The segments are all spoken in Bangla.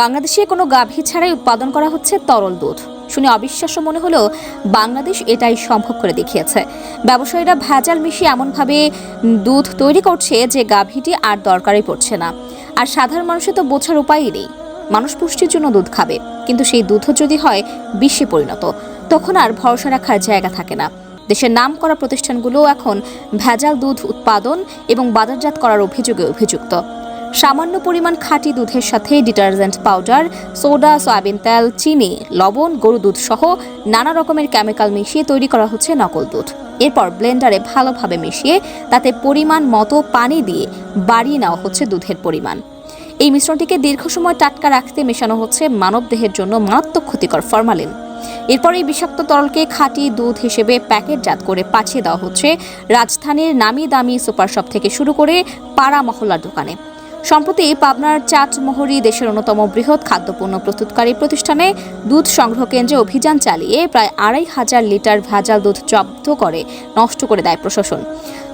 বাংলাদেশে কোনো গাভী ছাড়াই উৎপাদন করা হচ্ছে তরল দুধ। শুনে অবিশ্বাস্য মনে হলেও বাংলাদেশ এটাই সম্ভব করে দেখিয়েছে। ব্যবসায়ীরা ভেজাল মিশিয়ে এমনভাবে দুধ তৈরি করছে যে গাভীটি আর দরকারই পড়ছে না। আর সাধারণ মানুষের তো বোঝার উপায়ই নেই। মানুষ পুষ্টির জন্য দুধ খাবে, কিন্তু সেই দুধও যদি হয় বিষে পরিণত, তখন আর ভরসা রাখার জায়গা থাকে না। দেশের নাম করা প্রতিষ্ঠানগুলো এখন ভেজাল দুধ উৎপাদন এবং বাজারজাত করার অভিযোগে অভিযুক্ত। সামান্য পরিমাণ খাঁটি দুধের সাথে ডিটারজেন্ট পাউডার, সোডা, সয়াবিন তেল, চিনি, লবণ, গরু দুধ সহ নানা রকমের কেমিক্যাল মিশিয়ে তৈরি করা হচ্ছে নকল দুধ। এরপর ব্লেন্ডারে ভালোভাবে মিশিয়ে তাতে পরিমাণ মতো পানি দিয়ে বাড়িয়ে নেওয়া হচ্ছে দুধের পরিমাণ। এই মিশ্রণটিকে দীর্ঘ সময় টাটকা রাখতে মেশানো হচ্ছে মানবদেহের জন্য মারাত্মক ক্ষতিকর ফরমালিন। এরপর এই বিষাক্ত তরলকে খাঁটি দুধ হিসেবে প্যাকেটজাত করে পাঠিয়ে দেওয়া হচ্ছে রাজধানীর নামি দামি সুপার শপ থেকে শুরু করে পাড়া মহল্লার দোকানে। সম্প্রতি পাবনার চাটমোহরি দেশের অন্যতম বৃহৎ খাদ্যপণ্য প্রস্তুতকারী প্রতিষ্ঠানে দুধ সংগ্রহ কেন্দ্রে অভিযান চালিয়ে প্রায় আড়াই হাজার লিটার ভেজাল দুধ জব্দ করে, নষ্ট করে দেয় প্রশাসন।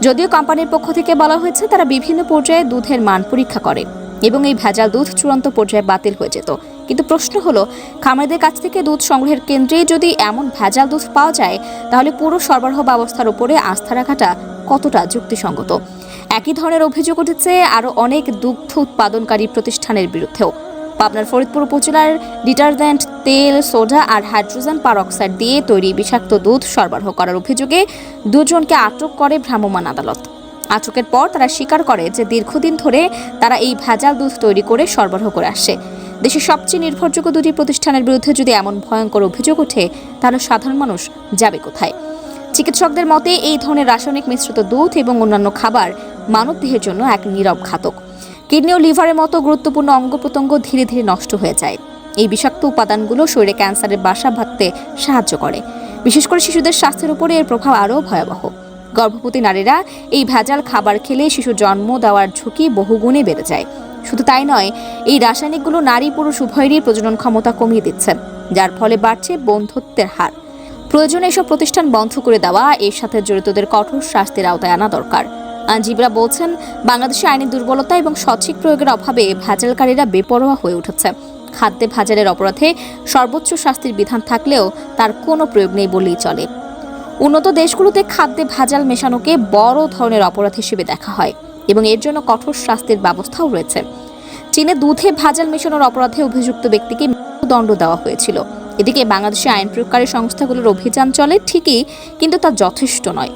যদিও কোম্পানির পক্ষ থেকে বলা হয়েছে, তারা বিভিন্ন পর্যায়ে দুধের মান পরীক্ষা করে এবং এই ভেজাল দুধ চূড়ান্ত পর্যায়ে বাতিল হয়ে যেত। কিন্তু প্রশ্ন হলো, খামারিদের কাছ থেকে দুধ সংগ্রহের কেন্দ্রে যদি এমন ভেজাল দুধ পাওয়া যায়, তাহলে পুরো সরবরাহ ব্যবস্থার উপরে আস্থা রাখাটা কতটা যুক্তিসঙ্গত? একই ধরনের অভিযোগ উঠেছে আরও অনেক দুগ্ধ উৎপাদনকারী প্রতিষ্ঠানের বিরুদ্ধেও। পাবনার ফরিদপুর উপজেলার ডিটারজেন্ট তেল, সোডা আর হাইড্রোজেন পারঅক্সাইড দিয়ে তৈরি বিষাক্ত দুধ সরবরাহ করার অভিযোগে দুজনকে আটক করে ভ্রাম্যমাণ আদালত। আটকের পর তারা স্বীকার করে যে দীর্ঘদিন ধরে তারা এই ভেজাল দুধ তৈরি করে সরবরাহ করে আসছে দেশের সবচেয়ে নির্ভরযোগ্য দুটি প্রতিষ্ঠানের বিরুদ্ধে যদি এমন ভয়ঙ্কর অভিযোগ ওঠে, তাহলে সাধারণ মানুষ যাবে কোথায়? চিকিৎসকদের মতে, এই ধরনের রাসায়নিক মিশ্রিত দুধ এবং অন্যান্য খাবার মানবদেহের জন্য এক নীরব ঘাতক। কিডনি ও লিভারের মতো গুরুত্বপূর্ণ অঙ্গ প্রত্যঙ্গ ধীরে ধীরে নষ্ট হয়ে যায়। এই বিষাক্ত উপাদানগুলো শরীরে ক্যান্সারের বাসা বাঁধতে সাহায্য করে। বিশেষ করে শিশুদের স্বাস্থ্যের উপরে এর প্রভাব আরও ভয়াবহ। গর্ভবতী নারীরা এই ভেজাল খাবার খেলে শিশু জন্ম দেওয়ার ঝুঁকি বহুগুণে বেড়ে যায়। শুধু তাই নয়, এই রাসায়নিকগুলো নারী পুরুষ উভয়েরই প্রজনন ক্ষমতা কমিয়ে দিচ্ছে, যার ফলে বাড়ছে বন্ধুত্বের হার। প্রয়োজনে এসব প্রতিষ্ঠান বন্ধ করে দেওয়া, এর সাথে জড়িতদের কঠোর শাস্তির আওতায় আনা দরকার। আইনজীবীরা বলছেন বাংলাদেশে আইনের দুর্বলতা এবং সঠিক প্রয়োগের অভাবে ভেজালকারীরা বেপরোয়া হয়ে উঠেছে। খাদ্যে ভেজালের অপরাধে সর্বোচ্চ শাস্তির বিধান থাকলেও তার কোনো প্রয়োগ নেই বলেই চলে। উন্নত দেশগুলোতে খাদ্যে ভেজাল মেশানোকে বড় ধরনের অপরাধ হিসেবে দেখা হয় এবং এর জন্য কঠোর শাস্তির ব্যবস্থাও রয়েছে। চীনে দুধে ভেজাল মেশানোর অপরাধে অভিযুক্ত ব্যক্তিকে মৃত্যুদণ্ড দেওয়া হয়েছিল। এদিকে বাংলাদেশে আইন প্রয়োগকারী সংস্থাগুলোর অভিযান চলে ঠিকই, কিন্তু তা যথেষ্ট নয়।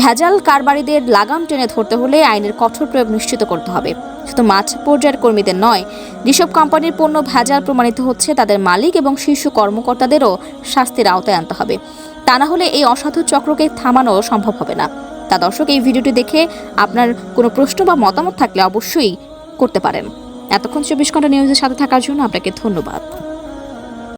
ভেজাল কারবারিদের লাগাম টেনে ধরতে হলে আইনের কঠোর প্রয়োগ নিশ্চিত করতে হবে। শুধু মাঠ পর্যায়ের কর্মীদের নয়, যেসব কোম্পানির পণ্য ভেজাল প্রমাণিত হচ্ছে, তাদের মালিক এবং শীর্ষ কর্মকর্তাদেরও শাস্তির আওতায় আনতে হবে। তা না হলে এই অসাধু চক্রকে থামানো সম্ভব হবে না। তা দর্শক, এই ভিডিওটি দেখে আপনার কোনো প্রশ্ন বা মতামত থাকলে অবশ্যই করতে পারেন। এতক্ষণ চব্বিশ ঘণ্টা নিউজের সাথে থাকার জন্য আপনাকে ধন্যবাদ।